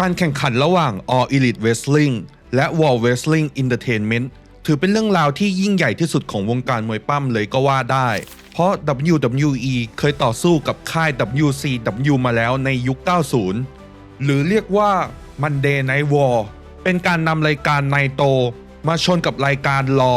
การแข่งขันระหว่าง All Elite Wrestling และ World Wrestling Entertainment ถือเป็นเรื่องราวที่ยิ่งใหญ่ที่สุดของวงการมวยปั้มเลยก็ว่าได้ เพราะ WWE เคยต่อสู้กับค่าย WCW มาแล้วในยุค 90 หรือเรียกว่า Monday Night War เป็นการนำรายการไนโตมาชนกับรายการรอ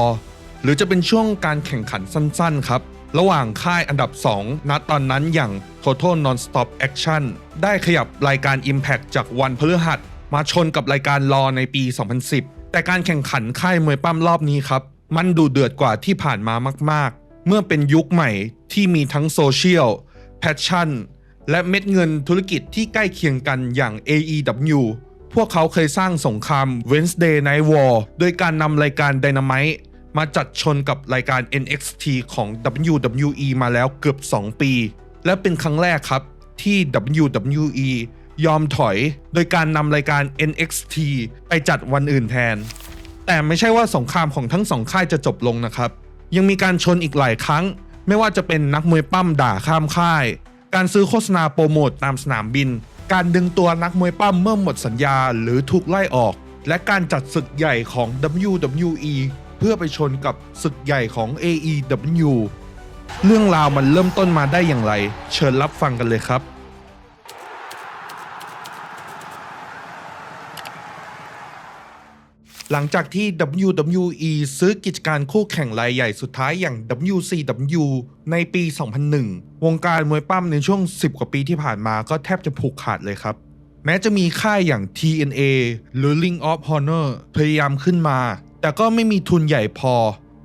หรือจะเป็นช่วงการแข่งขันสั้นๆครับ ระหว่างค่ายอันดับ 2 ณตอนนั้นอย่าง Total Non-Stop Action ได้ขยับรายการ Impact จากวันพฤหัส มาชนกับรายการรอในปี 2010 แต่การแข่งขันค่ายมวยปั้มรอบนี้ครับ มันดูเดือดกว่าที่ผ่านมามาก ๆ เมื่อเป็นยุคใหม่ที่มีทั้งโซเชียลแพชชั่นและเม็ดเงินธุรกิจที่ใกล้เคียงกันอย่าง AEW พวกเขาเคยสร้างสงคราม Wednesday Night War โดยการนำรายการ Dynamite มาจัดชนกับรายการ NXT ของ WWE มาแล้วเกือบ 2 ปี และเป็นครั้งแรกครับที่ WWE ยอมถอยโดยการนำรายการ NXT ไปจัดวันอื่นแทน แต่ไม่ใช่ว่าสงครามของทั้งสองค่ายจะจบลงนะครับ ยังมีการชนอีกหลายครั้ง ไม่ว่าจะเป็นนักมวยปั้มด่าข้ามค่าย การซื้อโฆษณาโปรโมทตามสนามบิน การดึงตัวนักมวยปั้มเมื่อหมดสัญญาหรือถูกไล่ออก และการจัดศึกใหญ่ของ WWE เพื่อไปชนกับศึกใหญ่ของ AEW เรื่องราวมันเริ่มต้นมาได้อย่างไร เชิญรับฟังกันเลยครับหลังจากที่ WWE ซื้อกิจการคู่แข่งรายใหญ่สุดท้ายอย่าง WCW ในปี 2001 วงการมวยปั้มในช่วง 10 กว่าปีที่ผ่านมาก็แทบจะผูกขาดเลยครับ แม้จะมีค่ายอย่าง TNA หรือ Ring of Honor พยายามขึ้นมา แต่ก็ไม่มีทุนใหญ่พอ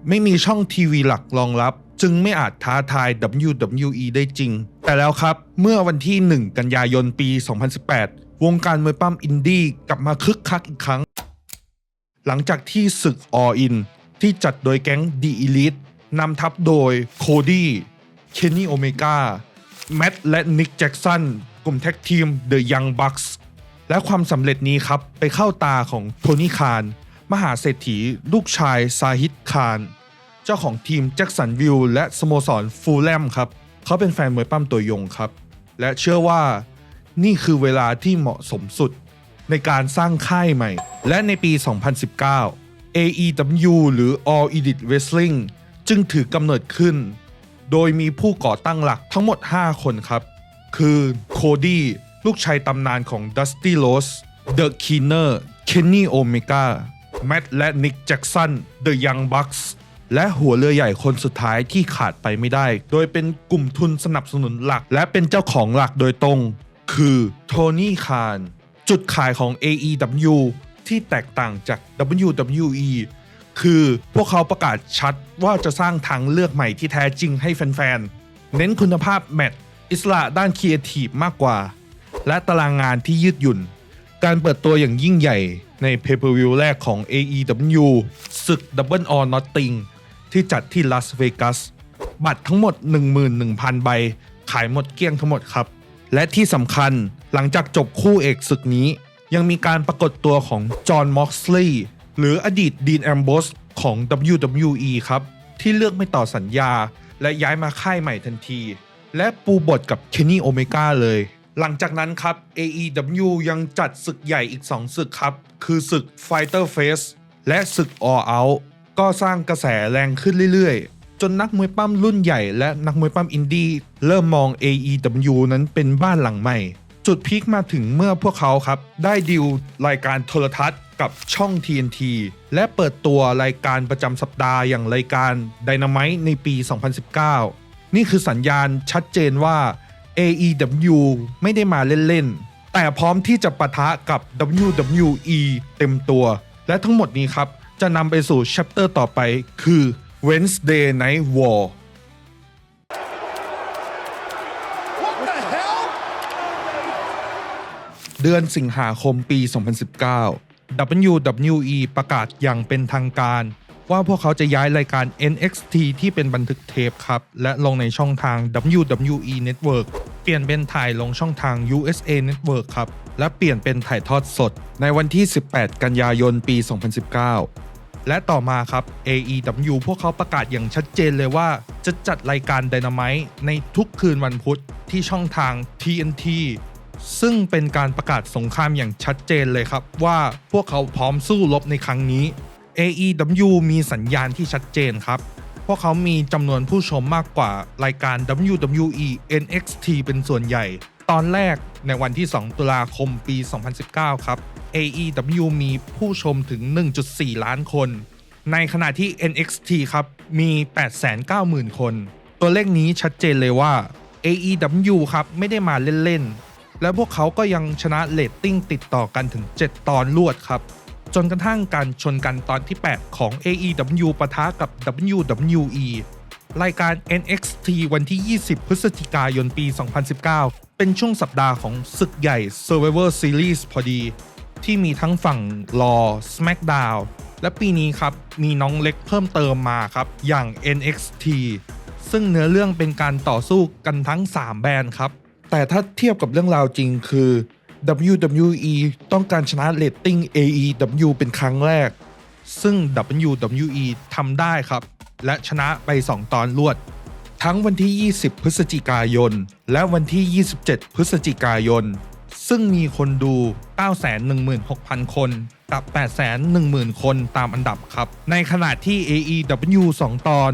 ไม่มีช่องทีวีหลักรองรับ จึงไม่อาจท้าทาย WWE ได้จริง แต่แล้วครับเมื่อวันที่ 1 กันยายนปี 2018 วงการมวยปั้มอินดี้กลับมาคึกคักอีกครั้ง หลังจากที่ศึก All In ที่จัดโดยแก๊ง The Elite นำทัพโดยโคดี้เคนนี่โอเมกาแมตและนิกแจ็กสันกลุ่มแท็กทีม The Young Bucks และความสำเร็จนี้ครับ ไปเข้าตาของโทนี่คาร มหาเศรษฐีลูกชายซาฮิดคารเจ้าของทีมแจ็คสันวิลและสโมสรฟูลแลมครับ เขาเป็นแฟนมวยปั้มตัวยงครับ และเชื่อว่านี่คือเวลาที่เหมาะสมสุดในการสร้างค่ายใหม่ และในปี 2019 AEW หรือ All Elite Wrestling จึงถือกำเนิดขึ้น โดยมีผู้ก่อตั้งหลักทั้งหมด 5 คนครับ คือโคดี้ลูกชายตำนานของ Dusty Rhodes The Keener Kenny Omega Matt แมตและ Nick Jackson The Young Bucks และหัวเรือใหญ่คนสุดท้ายที่ขาดไปไม่ได้ โดยเป็นกลุ่มทุนสนับสนุนหลัก และเป็นเจ้าของหลักโดยตรง คือโทนี่คารจุดขายของ AEW ที่แตกต่างจาก WWE คือพวกเขาประกาศชัดว่าจะสร้างทางเลือกใหม่ที่แท้จริงให้แฟนๆ เน้นคุณภาพแมตช์อิสระด้านครีเอทีฟมากกว่า และตารางงานที่ยืดหยุ่น การเปิดตัวอย่างยิ่งใหญ่ใน Pay-Per-View แรกของ AEW ศึก Double or Nothing ที่จัดที่ลาสเวกัสบัตรทั้งหมด 11,000 ใบ ขายหมดเกลี้ยงทั้งหมดครับ และที่สำคัญหลังจากจบคู่เอกศึกนี้ ยังมีการปรากฏตัวของจอห์นม็อกซ์ลีย์หรืออดีตดีนแอมโบสของ WWE ครับ ที่เลือกไม่ต่อสัญญา และย้ายมาค่ายใหม่ทันที และปูบทกับเคนนี่โอเมก้าเลย หลังจากนั้นครับ AEW ยังจัดศึกใหญ่อีก 2 ศึกครับ คือศึก Fighter Face และศึก All Out ก็สร้างกระแสแรงขึ้นเรื่อยๆ จนนักมวยปั้มรุ่นใหญ่และนักมวยปั้มอินดี้เริ่มมอง AEW นั้นเป็นบ้านหลังใหม่ จุดพีคมาถึงเมื่อพวกเขาครับ ได้ดิวรายการโทรทัศน์กับช่อง TNT และเปิดตัวรายการประจำสัปดาห์อย่างรายการ Dynamite ในปี 2019 นี่คือสัญญาณชัดเจนว่า AEW ไม่ได้มาเล่นๆ แต่พร้อมที่จะปะทะกับ WWE เต็มตัว และทั้งหมดนี้ครับ จะนำไปสู่ chapter ต่อไปคือ Wednesday Night War What the hell? เดือนสิงหาคมปี 2019 WWE ประกาศอย่างเป็นทางการว่าพวกเขาจะย้ายรายการ NXT ที่เป็นบันทึกเทปครับ และลงในช่องทาง WWE Network เปลี่ยนเป็นถ่ายลงช่องทาง USA Network ครับ และเปลี่ยนเป็นถ่ายทอดสด ในวันที่ 18 กันยายนปี 2019 และต่อมาครับ AEW พวกเขาประกาศอย่างชัดเจนเลยว่า จะจัดรายการ Dynamite ในทุกคืนวันพุธที่ช่องทาง TNT ซึ่งเป็นการประกาศสงครามอย่างชัดเจนเลยครับ ว่าพวกเขาพร้อมสู้รบในครั้งนี้ AEW มีสัญญาณที่ชัดเจนครับ พวกเขามีจำนวนผู้ชมมากกว่ารายการ WWE NXT เป็นส่วนใหญ่ ตอนแรกในวันที่ 2 ตุลาคมปี 2019 ครับ AEW มีผู้ชมถึง 1.4 ล้านคน ในขณะที่ NXT ครับ มี 890,000 คน ตัวเลขนี้ชัดเจนเลยว่า AEW ครับ ไม่ได้มาเล่น ๆ และพวกเขาก็ยังชนะเรตติ้งติดต่อกันถึง 7 ตอนรวดครับ จนกระทั่งการชนกันตอนที่ 8 ของ AEW ปะทะกับ WWE รายการ NXT วันที่ 20 พฤศจิกายนปี 2019 เป็นช่วงสัปดาห์ของศึกใหญ่ Survivor Series พอดี ที่มีทั้งฝั่ง Raw SmackDown และปีนี้ครับ มีน้องเล็กเพิ่มเติมมาครับ อย่าง NXT ซึ่งเนื้อเรื่องเป็นการต่อสู้กันทั้ง 3 แบรนด์ครับ แต่ถ้าเทียบกับเรื่องราวจริงคือ WWE ต้องการชนะเรตติ้ง AEW เป็นครั้งแรก ซึ่ง WWE ทำได้ครับ และชนะไป 2 ตอนรวด ทั้งวันที่ 20 พฤศจิกายน และวันที่ 27 พฤศจิกายน ซึ่งมีคนดู 916,000 คนกับ810,000 คนตามอันดับครับ ในขณะที่ AEW 2 ตอน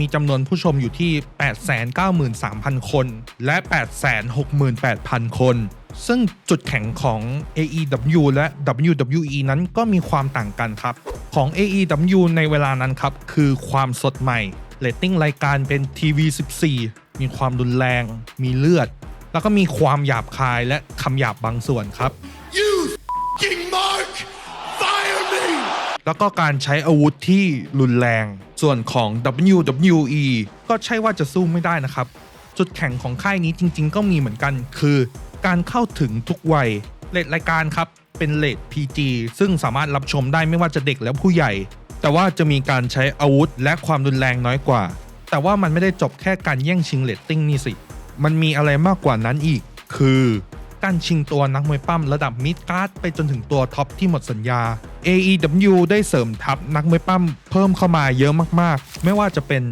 มีจำนวนผู้ชมอยู่ที่ 893,000 คน และ 868,000 คน ซึ่งจุดแข็งของ AEW และ WWE นั้นก็มีความต่างกันครับ ของ AEW ในเวลานั้นครับ คือความสดใหม่เรตติ้งรายการเป็นทีวี14 มีความรุนแรง มีเลือด แล้วก็มีความหยาบคายและคำหยาบบางส่วนครับ You f***ing mark! แล้วก็การใช้อาวุธที่รุนแรง ส่วนของ WWE ก็ใช่ว่าจะสู้ไม่ได้นะครับ จุดแข็งของค่ายนี้จริง ๆ ก็มีเหมือนกัน คือ การเข้าถึงทุกวัยเลทรายการครับ เป็นเลท PG ซึ่งสามารถรับชมได้ไม่ว่าจะเด็กและผู้ใหญ่ แต่ว่าจะมีการใช้อาวุธและความรุนแรงน้อยกว่า แต่ว่ามันไม่ได้จบแค่การแย่งชิงเลตติ้งนี่สิ มันมีอะไรมากกว่านั้นอีก คือ การชิงตัวนักมวยปั้มระดับมิดการ์ดไปจนถึงตัวท็อปที่หมดสัญญา AEW ได้เสริมทัพนักมวยปั้มเพิ่มเข้ามาเยอะมากๆ ไม่ว่าจะเป็น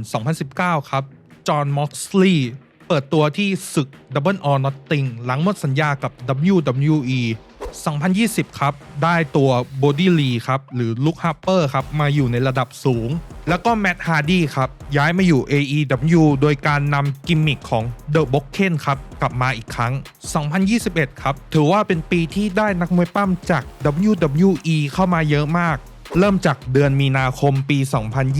2019 ครับ จอห์น ม็อกซ์ลีย์เปิดตัวที่ศึก Double or Nothing หลังหมดสัญญากับ WWE 2020 ครับ ได้ตัวโบดี้ลีครับ หรือลุคฮัปเปอร์ครับ มาอยู่ในระดับสูง แล้วก็แม t ฮาร์ดี้ครับ ย้ายมาอยู่ AEW โดยการนำกิมมิคของ The b o k k e n ครับ กลับมาอีกครั้ง 2021 ครับ ถือว่าเป็นปีที่ได้นักมวยปั้มจาก WWE เข้ามาเยอะมาก เริ่มจากเดือนมีนาคมปี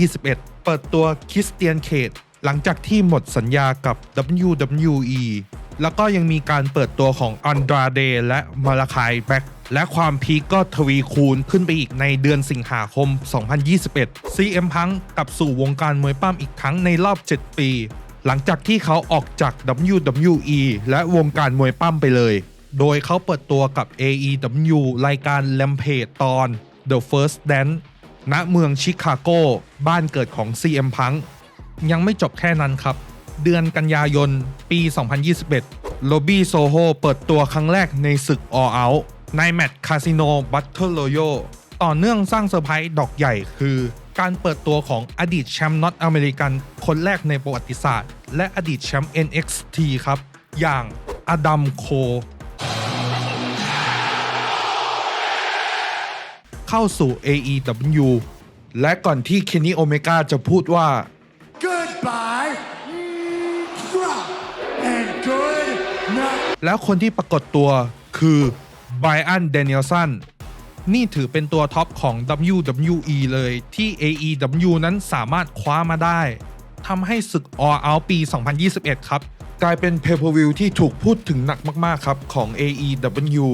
2021 เปิดตัวคริสเตียนเคดหลังจากที่หมดสัญญากับ WWE แล้วก็ยังมีการเปิดตัวของอันดราเดและมาลาคายแบ็กและความพีคก็ทวีคูณขึ้นไปอีกในเดือนสิงหาคม 2021 CM Punk กลับสู่วงการมวยปั้มอีกครั้งในรอบ 7 ปี หลังจากที่เขาออกจาก WWE และวงการมวยปั้มไปเลย โดยเขาเปิดตัวกับ AEW รายการ Rampage ตอน The First Dance ณเมืองชิคาโก บ้านเกิดของ CM Punk ยังไม่จบแค่นั้นครับ เดือนกันยายน ปี 2021 โลบี้โซโฮเปิดตัวครั้งแรกในศึก All Out ในแมตช์คาสิโนบัตเทิลโ y โยต่อเนื่องสร้างเซอร์ไพรส์ดอกใหญ่คือ การเปิดตัวของอดีตแชมป์น็อตอเมริกันคนแรกในประวัติศาสตร์ และอดีตแชมป์ NXT ครับ อย่างอดัมโค เข้าสู่ AEW และก่อนที่เคนนี่โอเมกาจะพูดว่า Goodbye. แล้วคนที่ปรากฏตัวคือไบอันเดนิเอลสันนี่ถือเป็นตัวท็อปของ WWE เลยที่ AEW นั้นสามารถคว้ามาได้ทำให้ศึก All Out ปี 2021 ครับ กลายเป็น Pay-Per-View ที่ถูกพูดถึงหนักมาก ๆ ครับ ของ AEW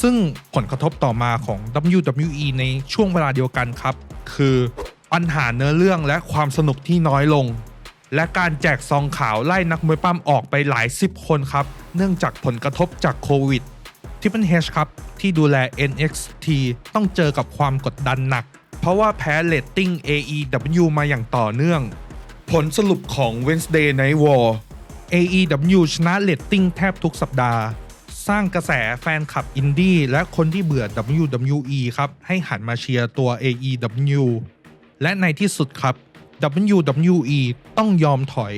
ซึ่งผลกระทบต่อมาของ WWE ในช่วงเวลาเดียวกันครับ คือปัญหาเนื้อเรื่องและความสนุกที่น้อยลง และการแจกซองขาวไล่นักมวยปั้มออกไปหลายสิบคนครับ เนื่องจากผลกระทบจากโควิดทิปเปิลเฮชครับ ที่ดูแล NXT ต้องเจอกับความกดดันหนัก เพราะว่าแพ้เลตติ้ง AEW มาอย่างต่อเนื่อง ผลสรุปของ Wednesday Night War AEW ชนะเลตติ้งแทบทุกสัปดาห์ สร้างกระแสแฟนคลับอินดี้และคนที่เบื่อ WWE ครับ ให้หันมาเชียร์ตัว AEW และในที่สุดครับ WWE ต้องยอมถอย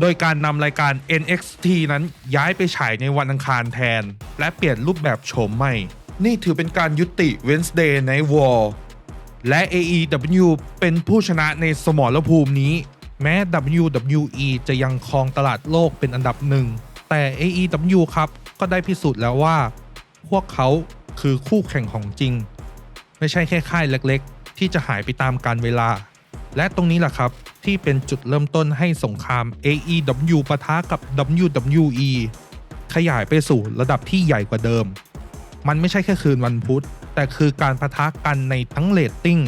โดยการนำรายการ NXT นั้นย้ายไปฉายในวันอังคารแทน และเปลี่ยนรูปแบบโฉมใหม่ นี่ถือเป็นการยุติ Wednesday Night War และ AEW เป็นผู้ชนะในสมรภูมินี้ แม้ WWE จะยังครองตลาดโลกเป็นอันดับหนึ่ง แต่ AEW ครับ ก็ได้พิสูจน์แล้วว่า พวกเขาคือคู่แข่งของจริง ไม่ใช่แค่ค่ายเล็กๆ ที่จะหายไปตามกาลเวลา และตรงนี้แหละครับ ที่เป็นจุดเริ่มต้นให้สงคราม AEW ปะทะกับ WWE ขยายไปสู่ระดับที่ใหญ่กว่าเดิม มันไม่ใช่แค่คืนวันพุธ แต่คือการประทะกันในทั้งเรตติ้ง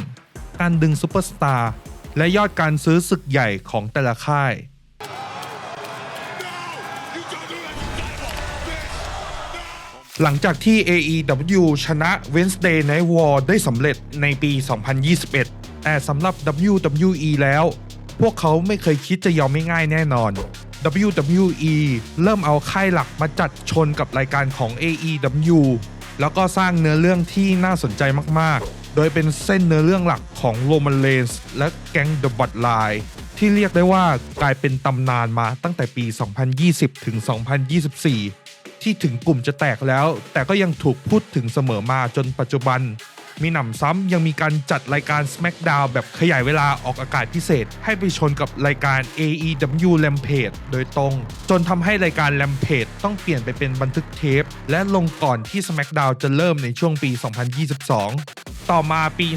การดึงซูเปอร์สตาร์ และยอดการซื้อศึกใหญ่ของแต่ละค่าย หลังจากที่ AEW ชนะ Wednesday Night War ได้สำเร็จในปี 2021 แต่สำหรับ WWE แล้ว พวกเขาไม่เคยคิดจะยอมไม่ง่ายแน่นอน WWE เริ่มเอาค่ายหลักมาจัดชนกับรายการของ AEW แล้วก็สร้างเนื้อเรื่องที่น่าสนใจมากๆ โดยเป็นเส้นเนื้อเรื่องหลักของโรมันเลนส์และแก๊ง The Bloodline ที่เรียกได้ว่ากลายเป็นตำนานมาตั้งแต่ปี 2020 ถึง 2024 ที่ถึงกลุ่มจะแตกแล้ว แต่ก็ยังถูกพูดถึงเสมอมาจนปัจจุบัน มีหนำซ้ำยังมีการจัดรายการ SmackDown แบบขยายเวลาออกอากาศพิเศษ ให้ไปชนกับรายการ AEW Rampage โดยตรง จนทำให้รายการ Rampage ต้องเปลี่ยนไปเป็นบันทึกเทป และลงก่อนที่ SmackDown จะเริ่มในช่วงปี 2022 ต่อมาปี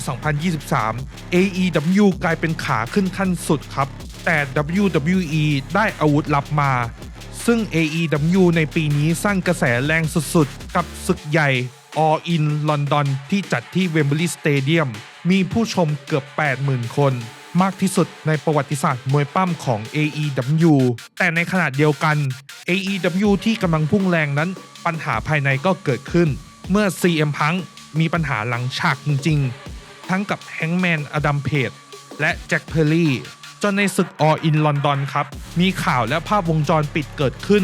2023 AEW กลายเป็นขาขึ้นขั้นสุดครับ แต่ WWE ได้อาวุธลับมาซึ่ง AEW ในปีนี้สร้างกระแสแรงสุดๆ กับศึกใหญ่ All In London ที่จัดที่ Wembley Stadium มีผู้ชมเกือบ 80,000 คน มากที่สุดในประวัติศาสตร์มวยปั้มของ AEW แต่ในขณะเดียวกัน AEW ที่กำลังพุ่งแรงนั้น ปัญหาภายในก็เกิดขึ้น เมื่อ CM Punk มีปัญหาหลังฉากจริง ๆ ทั้งกับแฮงแมนอดัมเพจและแจ็คเพอร์รี่จนในศึก All In London ครับ มีข่าวและภาพวงจรปิดเกิดขึ้น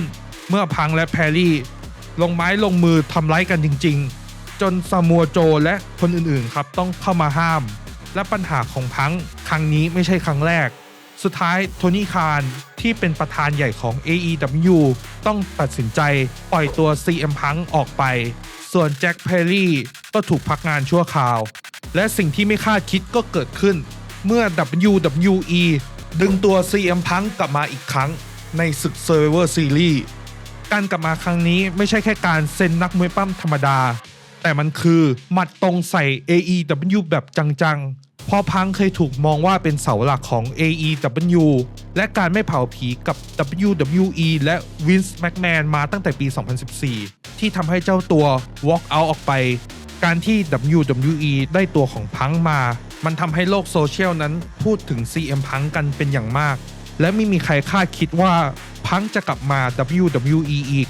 เมื่อพังและแพรรี่ ลงไม้ลงมือทำร้ายกันจริง ๆ จนซามัวโจและคนอื่นๆครับต้องเข้ามาห้าม และปัญหาของพังครั้งนี้ไม่ใช่ครั้งแรก สุดท้ายโทนี่คารที่เป็นประธานใหญ่ของ AEW ต้องตัดสินใจปล่อยตัว CM พังออกไป ส่วนแจ็คเพรรี่ก็ถูกพักงานชั่วคราว และสิ่งที่ไม่คาดคิดก็เกิดขึ้น เมื่อ WWE ดึงตัว CM Punk กลับมาอีกครั้งในศึก Survivor Series การกลับมาครั้งนี้ไม่ใช่แค่การเซ็นนักมวยปั้มธรรมดา แต่มันคือหมัดตรงใส่ AEW แบบจังๆ พอพังเคยถูกมองว่าเป็นเสาหลักของ AEW และการไม่เผาผีกับ WWE และ Vince McMahon มาตั้งแต่ปี 2014 ที่ทำให้เจ้าตัว walk out ออกไป การที่ WWE ได้ตัวของพังมา มันทำให้โลกโซเชียลนั้นพูดถึง CM พังกันเป็นอย่างมาก และไม่มีใครคาดคิดว่าพังจะกลับมา WWE อีก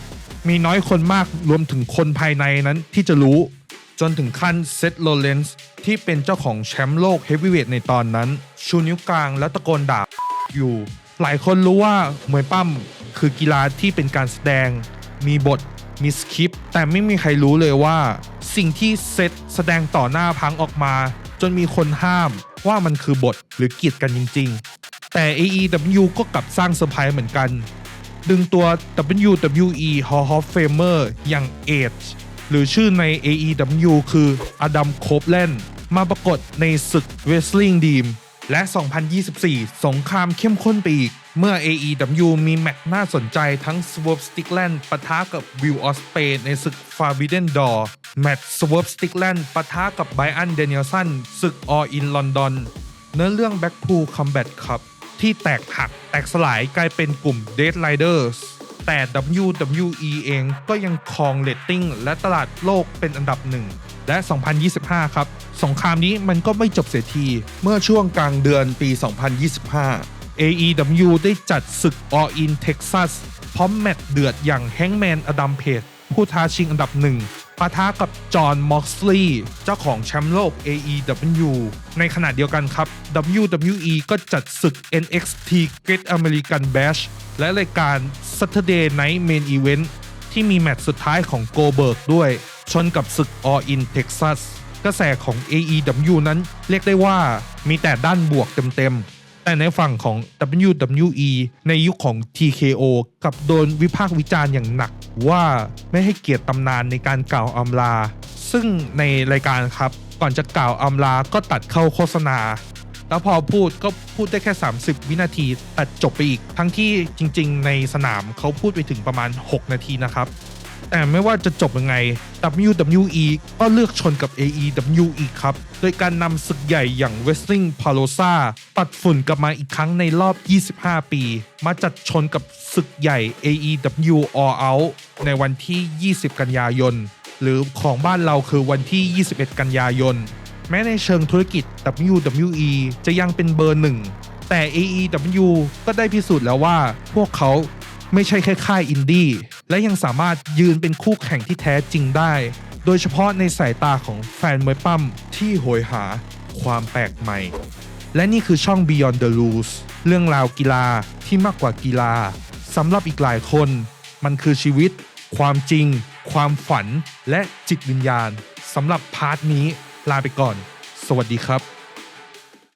มีน้อยคนมากรวมถึงคนภายในนั้นที่จะรู้ จนถึงขั้นเซธโรเลนส์ที่เป็นเจ้าของแชมป์โลกเฮฟวีเวทในตอนนั้น ชูนิ้วกลางแล้วตะโกนด่าอยู่ หลายคนรู้ว่ามวยปั้มคือกีฬาที่เป็นการแสดง มีบทมีสคริปต์แต่ไม่มีใครรู้เลยว่า สิ่งที่เซตแสดงต่อหน้าพังออกมา จนมีคนห้ามว่ามันคือบทหรือกีดกันจริง ๆ แต่ AEW ก็กลับสร้างเซอร์ไพรส์เหมือนกัน ดึงตัว WWE Hall of Famer อย่าง Edge หรือชื่อใน AEW คืออดัมโคบแลนมาปรากฏในศึก Wrestling Dream และ 2024 สงครามเข้มข้นไปอีก เมื่อ AEW มีแมตช์น่าสนใจทั้ง Swerve Strickland ปะทะกับ Will Ospreay ในศึก Forbidden Door แมตช์ Swerve Strickland ปะทะกับ Bryan Danielson ศึก All in London เนื้อเรื่อง Blackpool Combat ครับ ที่แตกหักแตกสลายกลายเป็นกลุ่ม Dead Riders แต่ WWE เองก็ยังครองเรตติ้งและตลาดโลกเป็นอันดับหนึ่ง และ 2025 ครับ สงครามนี้มันก็ไม่จบเสียที เมื่อช่วงกลางเดือนปี 2025 AEW ได้จัดศึก All In Texas พร้อมแมตช์เดือดอย่างแฮงแมนอดัมเพจผู้ท้าชิงอันดับหนึ่ง ปะทะกับจอห์น ม็อกซลีย์ เจ้าของแชมป์โลก AEW ในขณะเดียวกันครับ WWE ก็จัดศึก NXT Great American Bash และรายการ Saturday Night Main Event ที่มีแมตช์สุดท้ายของโกเบิร์กด้วย ชนกับศึก All In Texas กระแสของ AEW นั้นเรียกได้ว่ามีแต่ด้านบวกเต็มๆ แต่ในฝั่งของ WWE ในยุคของ TKO กับโดนวิพากษ์วิจารณ์อย่างหนักว่าไม่ให้เกียรติตำนานในการกล่าวอำลา ซึ่งในรายการครับ ก่อนจะกล่าวอำลาก็ตัดเข้าโฆษณา แล้วพอพูดก็พูดได้แค่ 30 วินาที ตัดจบไปอีก ทั้งที่จริงๆ ในสนามเขาพูดไปถึงประมาณ 6 นาทีนะครับ แต่ไม่ว่าจะจบยังไง WWE ก็เลือกชนกับ AEW อีกครับ โดยการนำศึกใหญ่อย่าง Wrestling p a l o s a ปัดฝุ่นกลับมาอีกครั้งในรอบ 25 ปี มาจัดชนกับศึกใหญ่ AEW All Out ในวันที่ 20 กันยายน หรือของบ้านเราคือวันที่ 21 กันยายน แม้ในเชิงธุรกิจ WWE จะยังเป็นเบอร์หนึ่ง แต่ AEW ก็ได้พิสูจน์แล้วว่าพวกเขาไม่ใช่แค่ค่ายอินดี้ และยังสามารถยืนเป็นคู่แข่งที่แท้จริงได้ โดยเฉพาะในสายตาของแฟนมวยปั้มที่โหยหาความแปลกใหม่ และนี่คือช่อง Beyond the Rules เรื่องราวกีฬาที่มากกว่ากีฬาสำหรับอีกหลายคน มันคือชีวิต ความจริง ความฝัน และจิตวิญญาณสำหรับพาร์ทนี้ลาไปก่อน สวัสดีครับ